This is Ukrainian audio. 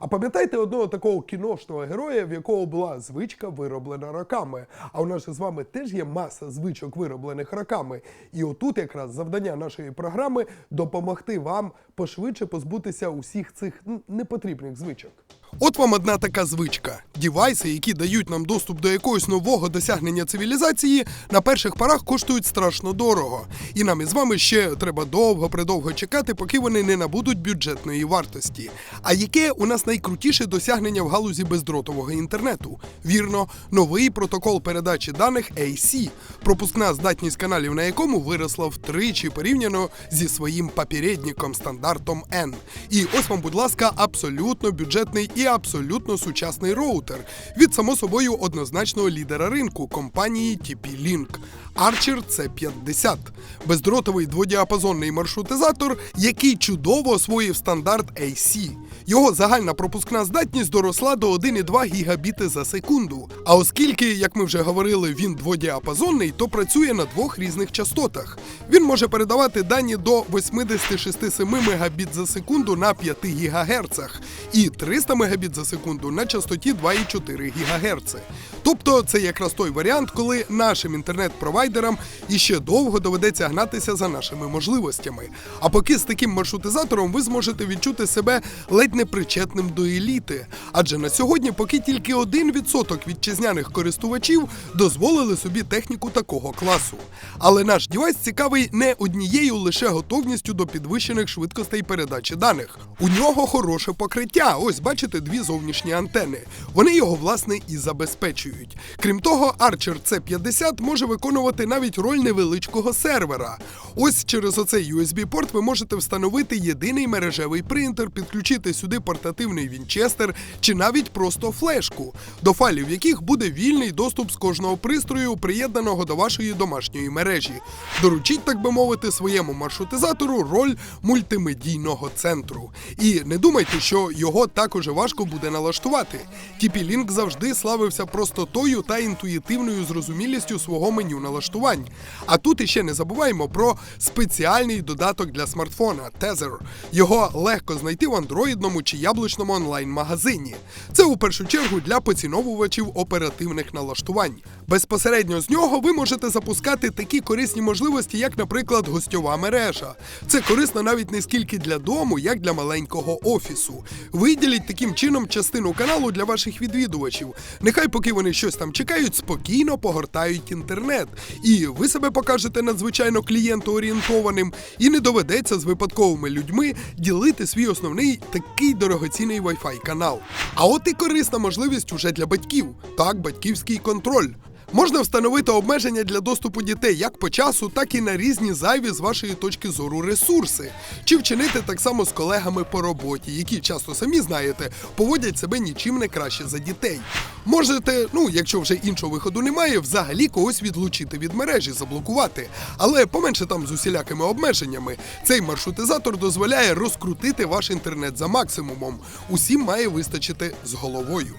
А пам'ятаєте одного такого кіношного героя, в якого була звичка вироблена роками? А у нас з вами теж є маса звичок, вироблених роками. І отут якраз завдання нашої програми допомогти вам пошвидше позбутися усіх цих непотрібних звичок. От вам одна така звичка: дівайси, які дають нам доступ до якогось нового досягнення цивілізації, на перших порах коштують страшно дорого. І нам із вами ще треба довго-предовго чекати, поки вони не набудуть бюджетної вартості. А яке у нас найкрутіше досягнення в галузі бездротового інтернету? Вірно, новий протокол передачі даних AC, пропускна здатність каналів на якому виросла втричі порівняно зі своїм попередником стандартом N. І ось вам, будь ласка, абсолютно бюджетний і абсолютно сучасний роутер від само собою однозначного лідера ринку компанії TP-Link. Archer C50 бездротовий дводіапазонний маршрутизатор, який чудово освоїв стандарт AC. Його загальна пропускна здатність доросла до 1,2 гігабіти за секунду. А оскільки, як ми вже говорили, він дводіапазонний, то працює на двох різних частотах. Він може передавати дані до 86,7 мегабіт за секунду на 5 ГГц і 300 мегабіт за секунду на частоті 2,4 ГГц. Тобто це якраз той варіант, коли нашим інтернет-провайдерам іще довго доведеться гнатися за нашими можливостями. А поки з таким маршрутизатором ви зможете відчути себе ледь не причетним до еліти. Адже на сьогодні поки тільки 1% вітчизняних користувачів дозволили собі техніку такого класу. Але наш дівайс цікавий не однією лише готовністю до підвищених швидкостей передачі даних. У нього хороше покриття. Ось бачите дві зовнішні антени. Вони його власне і забезпечують. Крім того, Archer C50 може виконувати навіть роль невеличкого сервера. Ось через оцей USB-порт ви можете встановити єдиний мережевий принтер, підключити сюди портативний вінчестер чи навіть просто флешку, до файлів яких буде вільний доступ з кожного пристрою, приєднаного до вашої домашньої мережі. Доручіть, так би мовити, своєму маршрутизатору роль мультимедійного центру. І не думайте, що його також важко буде налаштувати. TP-Link завжди славився простотою та інтуїтивною зрозумілістю свого меню налаштувань. А тут іще не забуваємо про спеціальний додаток для смартфона Tether. Його легко знайти в андроїдному чи яблучному онлайн-магазині. Це у першу чергу для поціновувачів оперативних налаштувань. Безпосередньо з нього ви можете запускати такі корисні можливості, як, наприклад, гостьова мережа. Це корисно навіть не скільки для дому, як для маленького офісу. Виділіть таким чином частину каналу для ваших відвідувачів. Нехай, поки вони щось там чекають, спокійно погортають інтернет. І ви себе покажете надзвичайно клієнтоорієнтованим, і не доведеться з випадковими людьми ділити свій основний такий дорогоцінний Wi-Fi канал. А от і корисна можливість уже для батьків. Так, батьківський контроль. Можна встановити обмеження для доступу дітей як по часу, так і на різні зайві з вашої точки зору ресурси, чи вчинити так само з колегами по роботі, які часто самі знаєте, поводять себе нічим не краще за дітей. Можете, ну якщо вже іншого виходу немає, взагалі когось відлучити від мережі, заблокувати, але поменше там з усілякими обмеженнями. Цей маршрутизатор дозволяє розкрутити ваш інтернет за максимумом. Усім має вистачити з головою.